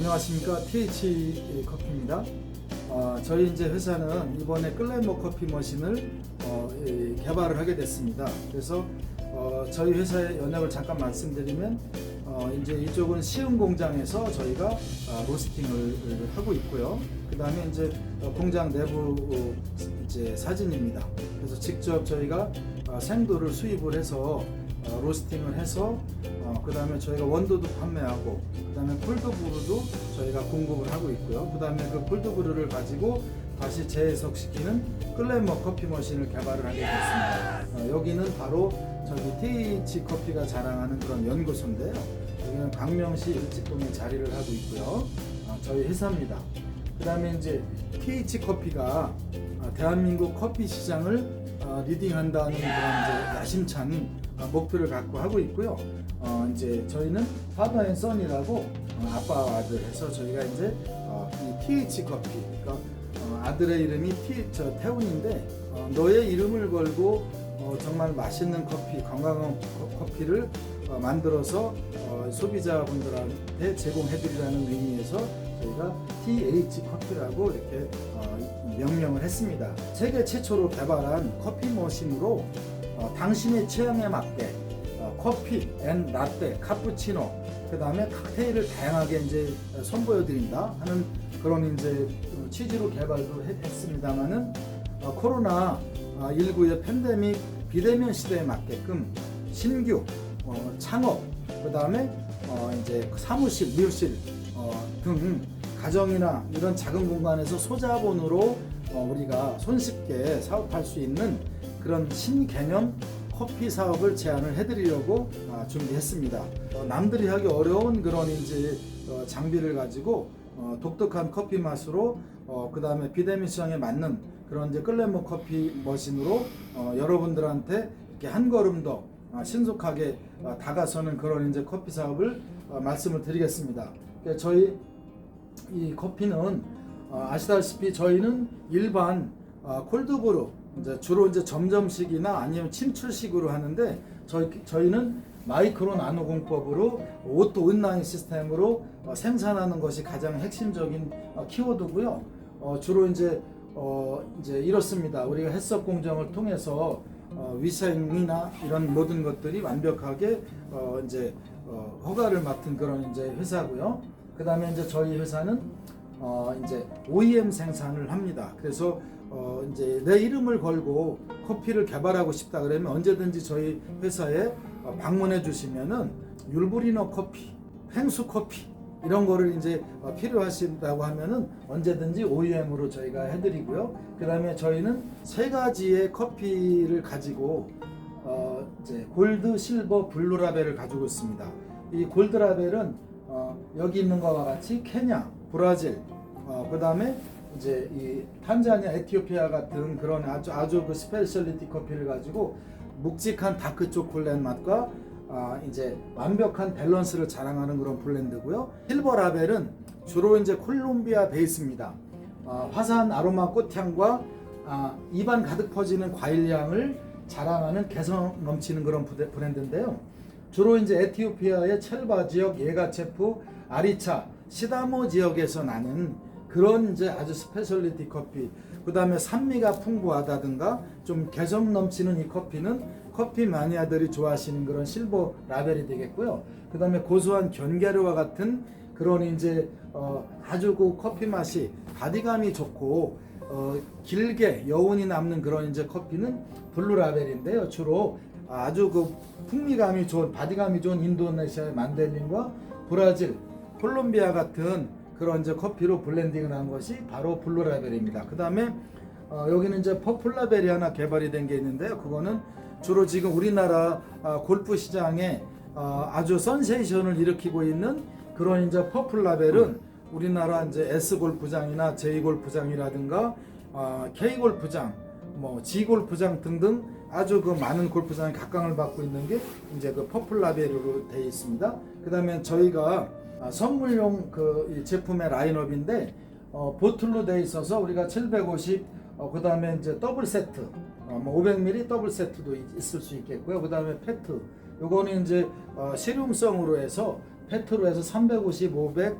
안녕하십니까 TH 커피입니다. 어, 저희 이제 회사는 이번에 클레모 커피 머신을 어, 예, 개발을 하게 됐습니다. 그래서 어, 저희 회사의 연역을 잠깐 말씀드리면 어, 이제 이쪽은 시흥 공장에서 저희가 아, 로스팅을 하고 있고요. 그 다음에 이제 어, 공장 내부 어, 이제 사진입니다. 그래서 직접 저희가 아, 생도를 수입을 해서 어, 로스팅을 해서 어, 그 다음에 저희가 원두도 판매하고 그 다음에 콜드브루도 저희가 공급을 하고 있고요. 그 다음에 그 콜드브루를 가지고 다시 재해석시키는 클레머 커피 머신을 개발을 하게 됐습니다. 어, 여기는 바로 저기 TH 커피가 자랑하는 그런 연구소인데요. 여기는 광명시 일직동에 자리를 하고 있고요. 어, 저희 회사입니다. 그 다음에 이제 TH 커피가 어, 대한민국 커피 시장을 어, 리딩한다는 그런 이제 야심찬 어, 목표를 갖고 하고 있고요. 어, 이제 저희는 파더 앤 선이라고 어, 아빠와 아들 해서 저희가 이제 어, 이 TH 커피, 그러니까 어, 아들의 이름이 T, 저 태훈인데 어, 너의 이름을 걸고 어, 정말 맛있는 커피, 건강한 커- 커피를 어, 만들어서 어, 소비자분들한테 제공해드리라는 의미에서 저희가 TH 커피라고 이렇게 어, 명명을 했습니다. 세계 최초로 개발한 커피 머신으로 어, 당신의 취향에 맞게 어, 커피, 앤 라떼, 카푸치노, 그 다음에 칵테일을 다양하게 이제 선보여 드린다 하는 그런 이제 어, 취지로 개발도 했, 했습니다만은 어, 코로나 19의 팬데믹 비대면 시대에 맞게끔 신규 어, 창업, 그 다음에 어, 이제 사무실, 미용실 어, 등 가정이나 이런 작은 공간에서 소자본으로 어, 우리가 손쉽게 사업할 수 있는 그런 신개념 커피 사업을 제안을 해드리려고 아, 준비했습니다. 어, 남들이 하기 어려운 그런 이제 어, 장비를 가지고 어, 독특한 커피 맛으로 어, 그 다음에 비대면 시장에 맞는 그런 이제 클레모 커피 머신으로 어, 여러분들한테 이렇게 한 걸음 더 아, 신속하게 아, 다가서는 그런 이제 커피 사업을 어, 말씀을 드리겠습니다. 그러니까 저희 이 커피는 어, 아시다시피 저희는 일반 어, 콜드브루 이제 주로 이제 점점식이나 아니면 침출식으로 하는데 저희 저희는 마이크로 나노 공법으로 오토 온라인 시스템으로 어, 생산하는 것이 가장 핵심적인 어, 키워드고요. 어, 주로 이제 어, 이제 이렇습니다. 우리가 햇석 공정을 통해서 어, 위생이나 이런 모든 것들이 완벽하게 어, 이제 어, 허가를 맡은 그런 이제 회사고요. 그 다음에 이제 저희 회사는 어, 이제 OEM 생산을 합니다. 그래서 어, 이제 내 이름을 걸고 커피를 개발하고 싶다 그러면 언제든지 저희 회사에 어, 방문해 주시면은 율브리너 커피, 횡수 커피 이런 거를 이제 어, 필요하신다고 하면은 언제든지 OEM으로 저희가 해드리고요. 그 다음에 저희는 세 가지의 커피를 가지고 어, 이제 골드, 실버, 블루 라벨을 가지고 있습니다. 이 골드 라벨은 어, 여기 있는 것과 같이 케냐, 브라질, 어, 그 다음에 이제 이 탄자니아, 에티오피아 같은 그런 아주 아주 그 스페셜리티 커피를 가지고 묵직한 다크 초콜릿 맛과 아, 이제 완벽한 밸런스를 자랑하는 그런 블렌드고요. 실버 라벨은 주로 이제 콜롬비아 베이스입니다. 아, 화사한 아로마 꽃향과 아, 입안 가득 퍼지는 과일 향을 자랑하는 개성 넘치는 그런 브랜드인데요. 주로 이제 에티오피아의 첼바 지역, 예가체프, 아리차, 시다모 지역에서 나는 그런 이제 아주 스페셜리티 커피. 그 다음에 산미가 풍부하다든가 좀 개성 넘치는 이 커피는 커피 마니아들이 좋아하시는 그런 실버 라벨이 되겠고요. 그 다음에 고소한 견과류와 같은 그런 이제 어 아주 그 커피 맛이 바디감이 좋고 어 길게 여운이 남는 그런 이제 커피는 블루 라벨인데요. 주로 아주 그 풍미감이 좋은 바디감이 좋은 인도네시아의 만델린과 브라질, 콜롬비아 같은 그런 이제 커피로 블렌딩을 한 것이 바로 블루 라벨입니다. 그 다음에 어, 여기는 이제 퍼플 라벨이 하나 개발이 된 게 있는데요. 그거는 주로 지금 우리나라 아, 골프 시장에 어, 아주 선세이션을 일으키고 있는 그런 이제 퍼플 라벨은 우리나라 이제 S 골프장이나 J 골프장이라든가 어, K 골프장, 뭐 G 골프장 등등 아주 그 많은 골프장에 각광을 받고 있는 게 이제 그 퍼플 라벨으로 되어 있습니다. 그다음에 저희가 아, 선물용 그이 제품의 라인업인데 어, 보틀로 되어 있어서 우리가 750, 어, 그 다음에 이제 더블 세트, 어, 뭐 500ml 더블 세트도 있- 있을 수 있겠고요. 그 다음에 페트, 요거는 이제 어, 실용성으로 해서 페트로 해서 350, 500,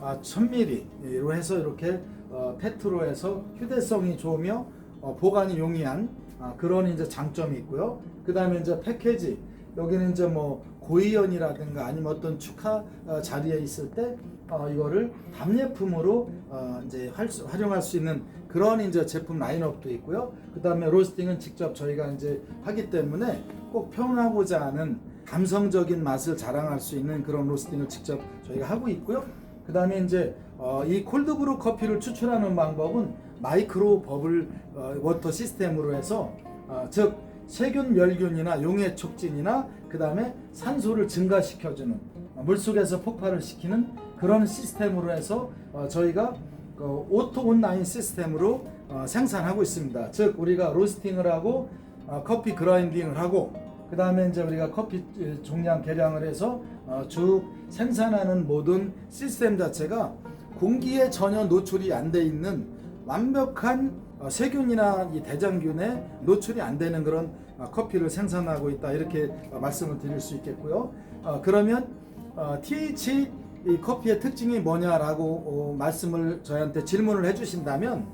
아, 1000ml로 해서 이렇게 어, 페트로 해서 휴대성이 좋으며 어, 보관이 용이한 아, 그런 이제 장점이 있고요. 그 다음에 이제 패키지 여기는 이제 뭐 고의연이라든가 아니면 어떤 축하 어, 자리에 있을 때 어, 이거를 답례품으로 어, 이제 활, 수- 활용할 수 있는 그런 이제 제품 라인업도 있고요. 그 다음에 로스팅은 직접 저희가 이제 하기 때문에 꼭 평하고자 하는 감성적인 맛을 자랑할 수 있는 그런 로스팅을 직접 저희가 하고 있고요. 그 다음에 이제 어, 이 콜드브루 커피를 추출하는 방법은 마이크로 버블 어, 워터 시스템으로 해서 어, 즉 세균 멸균이나 용해 촉진이나 그 다음에 산소를 증가시켜주는 어, 물속에서 폭발을 시키는 그런 시스템으로 해서 어, 저희가 그 오토 온라인 시스템으로 어, 생산하고 있습니다. 즉 우리가 로스팅을 하고 어, 커피 그라인딩을 하고 그 다음에 이제 우리가 커피 에, 종량 계량을 해서 어, 쭉 생산하는 모든 시스템 자체가 공기에 전혀 노출이 안 돼 있는 완벽한 어, 세균이나 이 대장균에 노출이 안 되는 그런 어, 커피를 생산하고 있다 이렇게 어, 말씀을 드릴 수 있겠고요. 어, 그러면 어, TH 이 커피의 특징이 뭐냐라고 어, 말씀을 저희한테 질문을 해주신다면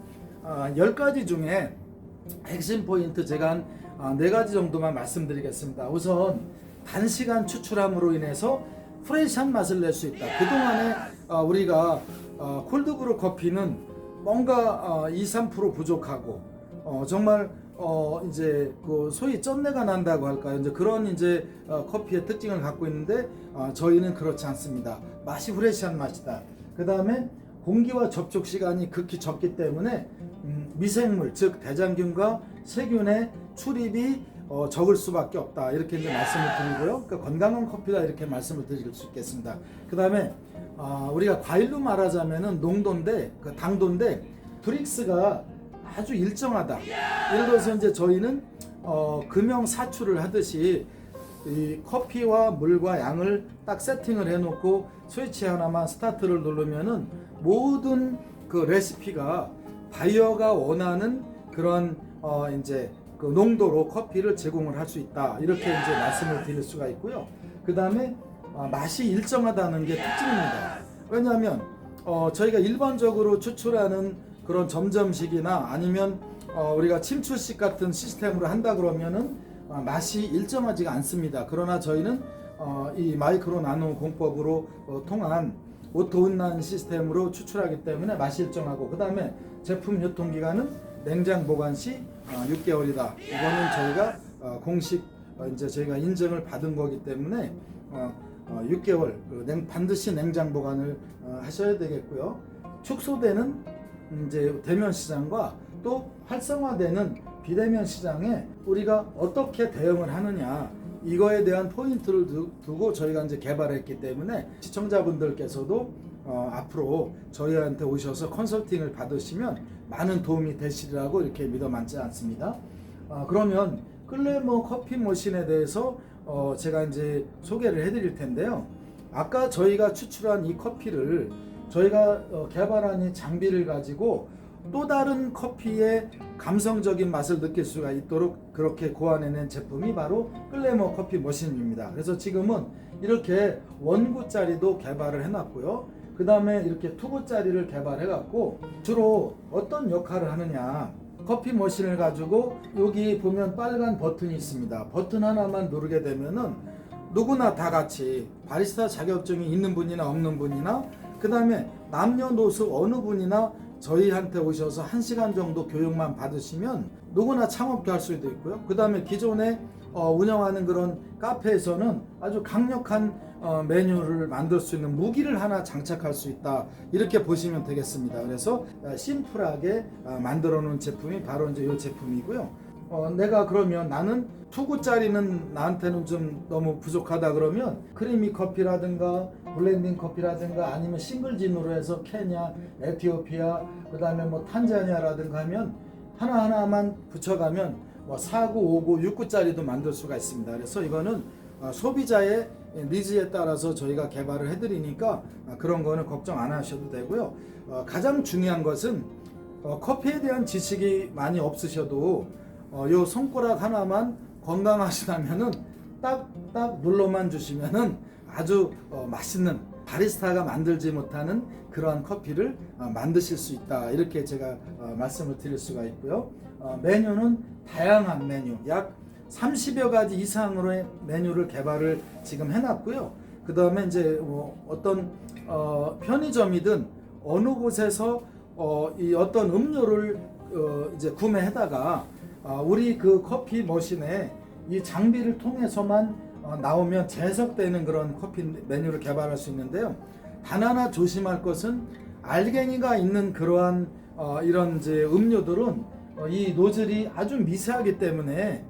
어, 10가지 중에 핵심 포인트 제가 한 아, 네 가지 정도만 말씀드리겠습니다. 우선 단시간 추출함으로 인해서 프레시한 맛을 낼 수 있다. 그동안에 어, 우리가 어, 콜드브루 커피는 뭔가 어, 2, 3% 부족하고 어, 정말 어, 이제 그 소위 쩐내가 난다고 할까요? 이제 그런 이제 어, 커피의 특징을 갖고 있는데 어, 저희는 그렇지 않습니다. 맛이 프레시한 맛이다. 그 다음에 공기와 접촉 시간이 극히 적기 때문에 음, 미생물 즉 대장균과 세균의 출입이 어, 적을 수밖에 없다 이렇게 이제 말씀을 드리고요. 그러니까 건강한 커피다 이렇게 말씀을 드릴 수 있겠습니다. 그 다음에 어, 우리가 과일로 말하자면은 농도인데 그 당도인데 브릭스가 아주 일정하다. 예를 들어서 이제 저희는 어, 금형 사출을 하듯이 이 커피와 물과 양을 딱 세팅을 해놓고 스위치 하나만 스타트를 누르면은 모든 그 레시피가 바이어가 원하는 그런 어 이제 그 농도로 커피를 제공을 할 수 있다 이렇게 이제 말씀을 드릴 수가 있고요. 그 다음에 어, 맛이 일정하다는 게 특징입니다. 왜냐하면 어, 저희가 일반적으로 추출하는 그런 점점식이나 아니면 어, 우리가 침출식 같은 시스템으로 한다 그러면은 어, 맛이 일정하지가 않습니다. 그러나 저희는 어, 이 마이크로 나노 공법으로 어, 통한 오토온난 시스템으로 추출하기 때문에 맛이 일정하고 그 다음에 제품 유통기간은 냉장 보관 시 어, 6개월이다. 이거는 저희가 어, 공식 어, 이제 저희가 인증을 받은 거기 때문에 어, 어, 6개월 그 냉, 반드시 냉장 보관을 어, 하셔야 되겠고요. 축소되는 이제 대면 시장과 또 활성화되는 비대면 시장에 우리가 어떻게 대응을 하느냐 이거에 대한 포인트를 두- 두고 저희가 이제 개발했기 때문에 시청자분들께서도 어, 앞으로 저희한테 오셔서 컨설팅을 받으시면 많은 도움이 되시리라고 이렇게 믿어 많지 않습니다. 아, 그러면 끌레모 커피 머신에 대해서 어, 제가 이제 소개를 해드릴 텐데요. 아까 저희가 추출한 이 커피를 저희가 어, 개발한 이 장비를 가지고 또 다른 커피의 감성적인 맛을 느낄 수가 있도록 그렇게 고안해낸 제품이 바로 끌레모 커피 머신입니다. 그래서 지금은 이렇게 원구짜리도 개발을 해놨고요. 그 다음에 이렇게 투구짜리를 개발해갖고 주로 어떤 역할을 하느냐. 커피 머신을 가지고 여기 보면 빨간 버튼이 있습니다. 버튼 하나만 누르게 되면은 누구나 다 같이 바리스타 자격증이 있는 분이나 없는 분이나 그 다음에 남녀노소 어느 분이나 저희한테 오셔서 한시간 정도 교육만 받으시면 누구나 창업도 할 수도 있고요. 그 다음에 기존에 어, 운영하는 그런 카페에서는 아주 강력한 어, 메뉴를 만들 수 있는 무기를 하나 장착할 수 있다. 이렇게 보시면 되겠습니다. 그래서 어, 심플하게 어, 만들어 놓은 제품이 바로 이제 이 제품이고요. 어, 내가 그러면 나는 투구짜리는 나한테는 좀 너무 부족하다 그러면 크리미 커피라든가 블렌딩 커피라든가 아니면 싱글 진으로 해서 케냐, 에티오피아, 그 다음에 뭐 탄자니아라든가 하면 하나하나만 붙여가면 뭐 4구, 5구, 6구짜리도 만들 수가 있습니다. 그래서 이거는 어, 소비자의 니즈에 따라서 저희가 개발을 해드리니까 아, 그런 거는 걱정 안 하셔도 되고요. 어, 가장 중요한 것은 어, 커피에 대한 지식이 많이 없으셔도 어, 요 손가락 하나만 건강하시다면은 딱딱 눌러만 주시면은 아주 어, 맛있는 바리스타가 만들지 못하는 그러한 커피를 어, 만드실 수 있다 이렇게 제가 어, 말씀을 드릴 수가 있고요. 어, 메뉴는 다양한 메뉴 약 30여 가지 이상으로의 메뉴를 개발을 지금 해놨고요. 그 다음에 이제 뭐 어떤 어, 편의점이든 어느 곳에서 어, 이 어떤 음료를 어, 이제 구매하다가 아, 우리 그 커피 머신에 이 장비를 통해서만 어, 나오면 재석되는 그런 커피 메뉴를 개발할 수 있는데요. 단 하나 조심할 것은 알갱이가 있는 그러한 어, 이런 이제 음료들은 어, 이 노즐이 아주 미세하기 때문에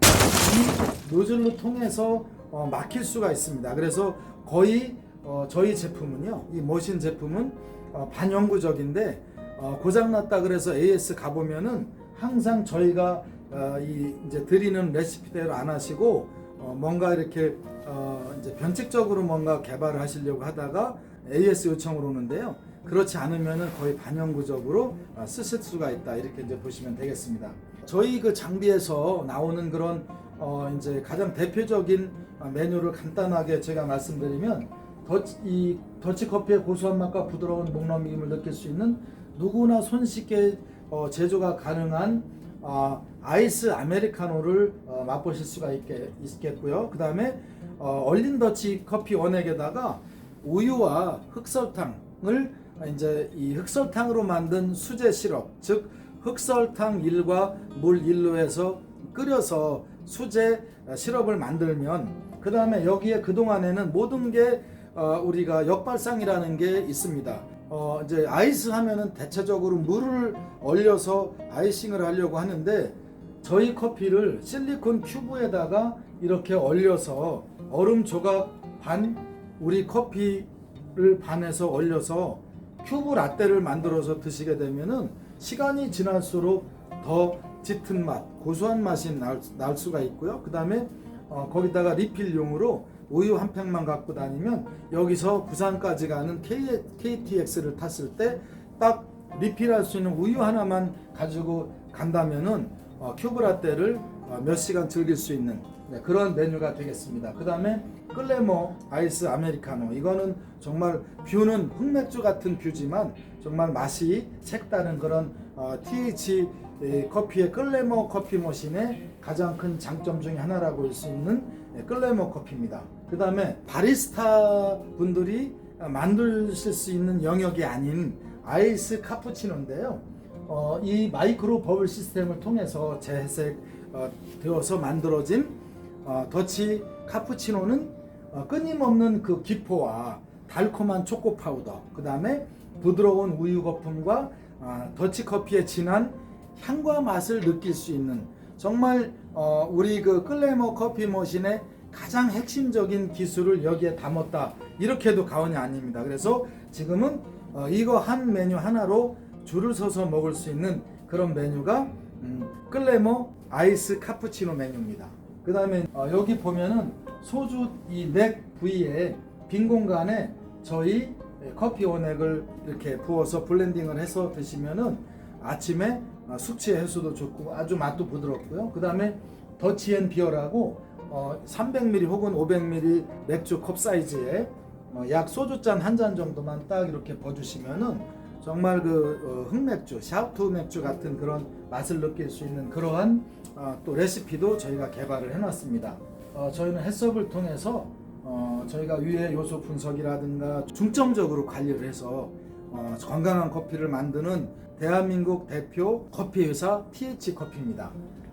이 노즐로 통해서 어, 막힐 수가 있습니다. 그래서 거의 어, 저희 제품은요, 이 머신 제품은 어, 반영구적인데 어, 고장났다 그래서 AS 가보면은 항상 저희가 어, 이 이제 드리는 레시피대로 안 하시고 어, 뭔가 이렇게 어, 이제 변칙적으로 뭔가 개발을 하시려고 하다가 AS 요청을 오는데요. 그렇지 않으면은 거의 반영구적으로 어, 쓰실 수가 있다 이렇게 이제 보시면 되겠습니다. 저희 그 장비에서 나오는 그런 어, 이제 가장 대표적인 어, 메뉴를 간단하게 제가 말씀드리면 더치, 이 더치 커피의 고소한 맛과 부드러운 목 넘김을 느낄 수 있는 누구나 손쉽게 어, 제조가 가능한 어, 아이스 아메리카노를 어, 맛보실 수가 있게, 있겠고요. 그 다음에 어, 얼린 더치 커피 원액에다가 우유와 흑설탕을 이제 이 흑설탕으로 만든 수제 시럽, 즉 흑설탕 1과 물 1로 해서 끓여서 수제 어, 시럽을 만들면 그 다음에 여기에 그 동안에는 모든 게 어, 우리가 역발상이라는 게 있습니다. 어, 이제 아이스 하면은 대체적으로 물을 얼려서 아이싱을 하려고 하는데 저희 커피를 실리콘 큐브에다가 이렇게 얼려서 얼음 조각 반 우리 커피를 반에서 얼려서 큐브 라떼를 만들어서 드시게 되면은 시간이 지날수록 더 짙은 맛, 고소한 맛이 날, 날 수가 있고요. 그 다음에 어, 거기다가 리필용으로 우유 한 팩만 갖고 다니면 여기서 부산까지 가는 K, KTX를 탔을 때 딱 리필할 수 있는 우유 하나만 가지고 간다면은 어, 큐브 라떼를 어, 몇 시간 즐길 수 있는 네, 그런 메뉴가 되겠습니다. 그 다음에 클레모 아이스 아메리카노 이거는 정말 뷰는 흑맥주 같은 뷰지만 정말 맛이 색다른 그런 어, TH 이 커피의 클레모 커피 머신의 가장 큰 장점 중에 하나라고 할 수 있는 예, 클레모 커피입니다. 그 다음에 바리스타 분들이 만드실 수 있는 영역이 아닌 아이스 카푸치노인데요. 어, 이 마이크로 버블 시스템을 통해서 재해석 어, 되어서 만들어진 어, 더치 카푸치노는 어, 끊임없는 그 기포와 달콤한 초코 파우더, 그 다음에 부드러운 우유 거품과 아, 더치 커피의 진한 향과 맛을 느낄 수 있는 정말 어, 우리 그 클레모 커피 머신의 가장 핵심적인 기술을 여기에 담았다 이렇게도 과언이 아닙니다. 그래서 지금은 어, 이거 한 메뉴 하나로 줄을 서서 먹을 수 있는 그런 메뉴가 음, 클레모 아이스 카푸치노 메뉴입니다. 그 다음에 어, 여기 보면은 소주 이 넥 부위에 빈 공간에 저희 커피 원액을 이렇게 부어서 블렌딩을 해서 드시면은 아침에 어, 숙취 해소도 좋고 아주 맛도 부드럽고요. 그 다음에 더치앤 비어라고 어, 300ml 혹은 500ml 맥주 컵 사이즈에 어, 약 소주잔 한 잔 정도만 딱 이렇게 버주시면은 정말 그 어, 흑맥주, 샤우트 맥주 같은 그런 맛을 느낄 수 있는 그러한 어, 또 레시피도 저희가 개발을 해놨습니다. 어, 저희는 해썹을 통해서 어, 저희가 위의 요소 분석이라든가 중점적으로 관리를 해서 어, 건강한 커피를 만드는 대한민국 대표 커피 회사 TH 커피입니다.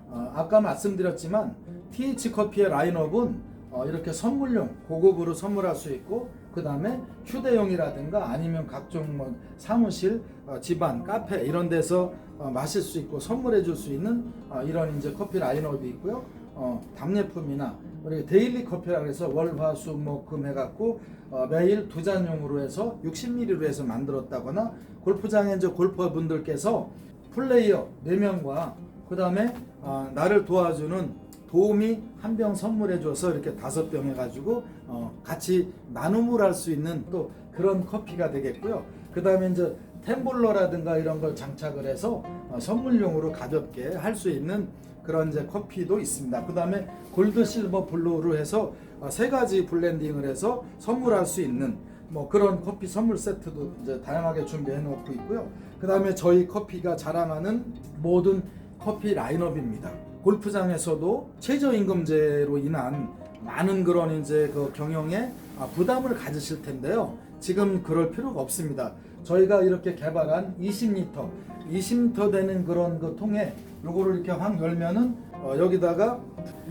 어, 아까 말씀드렸지만 TH 커피의 라인업은 어, 이렇게 선물용 고급으로 선물할 수 있고 그 다음에 휴대용이라든가 아니면 각종 뭐 사무실, 어, 집안, 카페 이런 데서 어, 마실 수 있고 선물해 줄 수 있는 어, 이런 이제 커피 라인업이 있고요. 어, 답례품이나 우리 데일리 커피라 해서 월화수목금 해갖고 어, 매일 두 잔용으로 해서 60ml로 해서 만들었다거나 골프장에 이제 골퍼 분들께서 플레이어 4명과 그 다음에 어, 나를 도와주는 도우미 한병 선물해 줘서 이렇게 다섯 병 해가지고 어, 같이 나눔을 할 수 있는 또 그런 커피가 되겠고요. 그 다음에 이제 템블러라든가 이런 걸 장착을 해서 어, 선물용으로 가볍게 할 수 있는 그런 이제 커피도 있습니다. 그 다음에 골드, 실버, 블루로 해서 어, 세 가지 블렌딩을 해서 선물할 수 있는 뭐 그런 커피 선물 세트도 이제 다양하게 준비해 놓고 있고요. 그 다음에 저희 커피가 자랑하는 모든 커피 라인업입니다. 골프장에서도 최저임금제로 인한 많은 그런 이제 그 경영에 아, 부담을 가지실 텐데요. 지금 그럴 필요가 없습니다. 저희가 이렇게 개발한 20리터, 20리터 되는 그런 그 통에 요거를 이렇게 확 열면은 어, 여기다가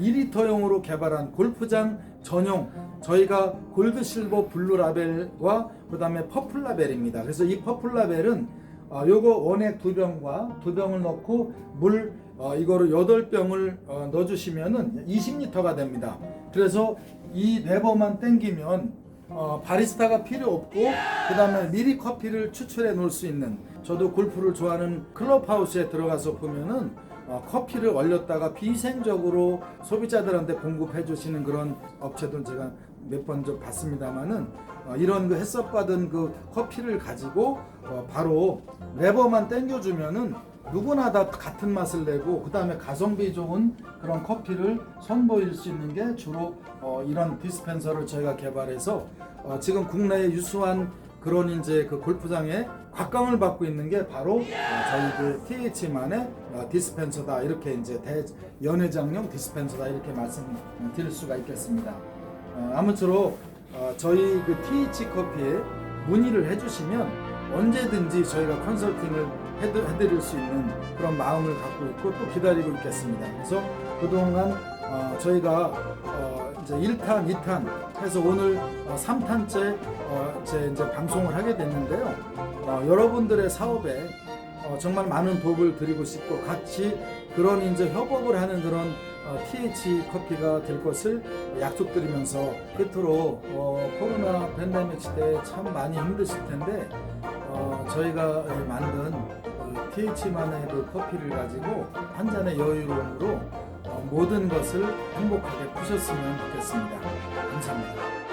2리터용으로 개발한 골프장 전용 저희가 골드 실버 블루 라벨과 그 다음에 퍼플 라벨입니다. 그래서 이 퍼플 라벨은 어, 요거 원액 두 병과 두 병을 넣고 물 어, 이거를 여덟 병을 어, 넣어주시면은 20리터가 됩니다. 그래서 이 레버만 땡기면 어, 바리스타가 필요 없고 그 다음에 미리 커피를 추출해 놓을 수 있는 저도 골프를 좋아하는 클럽하우스에 들어가서 보면은 어, 커피를 얼렸다가 비생적으로 소비자들한테 공급해 주시는 그런 업체들 제가 몇 번 좀 봤습니다만은 어, 이런 그 햇섭 받은 그 커피를 가지고 어, 바로 레버만 땡겨주면은 누구나 다 같은 맛을 내고 그 다음에 가성비 좋은 그런 커피를 선보일 수 있는 게 주로 어, 이런 디스펜서를 저희가 개발해서 어, 지금 국내에 유수한 그런 이제 그 골프장에 곽광을 받고 있는 게 바로 어, 저희 그 TH만의 어, 디스펜서다 이렇게 이제 대 연회장용 디스펜서다 이렇게 말씀드릴 수가 있겠습니다. 어, 아무쪼록 어, 저희 그 TH 커피에 문의를 해주시면 언제든지 저희가 컨설팅을 해드, 해드릴 수 있는 그런 마음을 갖고 있고 또 기다리고 있겠습니다. 그래서 그동안 어, 저희가 어, 이제 1탄, 2탄 해서 오늘 어, 3탄째 어, 제 이제 방송을 하게 됐는데요. 어, 여러분들의 사업에 어, 정말 많은 도움을 드리고 싶고 같이 그런 이제 협업을 하는 그런 어, TH 커피가 될 것을 약속드리면서 끝으로 어, 코로나 팬데믹 시대에 참 많이 힘드실 텐데 어, 저희가 만든 그 TH만의 그 커피를 가지고 한 잔의 여유로움으로 어, 모든 것을 행복하게 푸셨으면 좋겠습니다. 감사합니다.